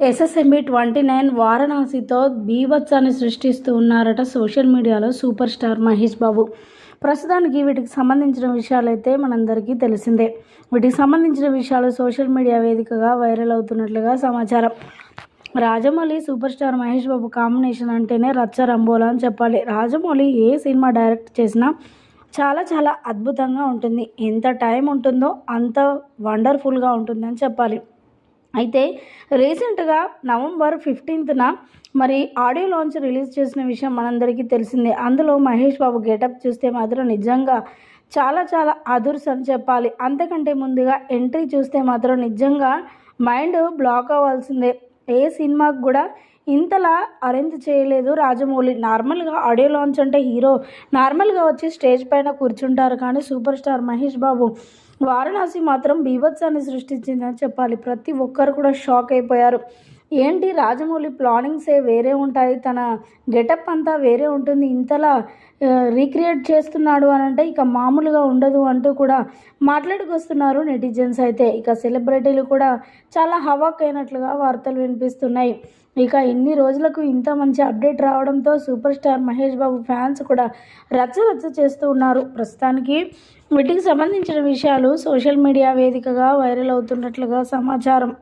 SSME twenty nine వారణాసితో బీభత్సాన్ని సృష్టిస్తూ ఉన్నారట సోషల్ మీడియాలో సూపర్ స్టార్ మహేష్ బాబు. ప్రస్తుతానికి వీటికి సంబంధించిన విషయాలైతే మనందరికీ తెలిసిందే. వీటికి సంబంధించిన విషయాలు సోషల్ మీడియా వేదికగా వైరల్ అవుతున్నట్లుగా సమాచారం. Rajamouli super star Mahesh Babu combination అంటేనే రచ్చ రంబోలా అని చెప్పాలి. రాజమౌళి ఏ సినిమా డైరెక్ట్ చేసినా చాలా చాలా అద్భుతంగా ఉంటుంది. ఎంత టైం ఉంటుందో అంత వండర్ఫుల్గా ఉంటుందని చెప్పాలి. అయితే రీసెంట్గా నవంబర్ ఫిఫ్టీన్త్న మరి ఆడియో లాంచ్ రిలీజ్ చేసిన విషయం మనందరికీ తెలిసిందే. అందులో మహేష్ బాబు గెటప్ చూస్తే మాత్రం నిజంగా చాలా చాలా అదుర్స్ అని చెప్పాలి. అంతకంటే ముందుగా ఎంట్రీ చూస్తే మాత్రం నిజంగా మైండ్ బ్లాక్ అవ్వాల్సిందే. ఏ సినిమాకు కూడా ఇంతలా అరేంజ్ చేయలేదు రాజమౌళి. నార్మల్గా ఆడియో లాంచ్ అంటే హీరో నార్మల్గా వచ్చి స్టేజ్ పైన కూర్చుంటారు కానీ సూపర్ స్టార్ మహేష్ బాబు వారణాసి మాత్రం బీభత్సాన్ని సృష్టించిందని చెప్పాలి. ప్రతి ఒక్కరు కూడా షాక్ అయిపోయారు. ఏంటి రాజమౌళి ప్లానింగ్సే వేరే ఉంటాయి? తన గెటప్ అంతా వేరే ఉంటుంది. ఇంతలా రీక్రియేట్ చేస్తున్నాడు అని అంటే ఇక మామూలుగా ఉండదు అంటూ కూడా మాట్లాడుకొస్తున్నారు నెటిజన్స్ అయితే. ఇక సెలబ్రిటీలు కూడా చాలా హవాక్ అయినట్లుగా వార్తలు వినిపిస్తున్నాయి. ఇక ఇన్ని రోజులకు ఇంత మంచి అప్డేట్ రావడంతో super star Mahesh Babu fans కూడా రచ్చ రచ్చ చేస్తూ ఉన్నారు. ప్రస్తుతానికి వీటికి సంబంధించిన విషయాలు సోషల్ మీడియా వేదికగా వైరల్ అవుతున్నట్లుగా సమాచారం.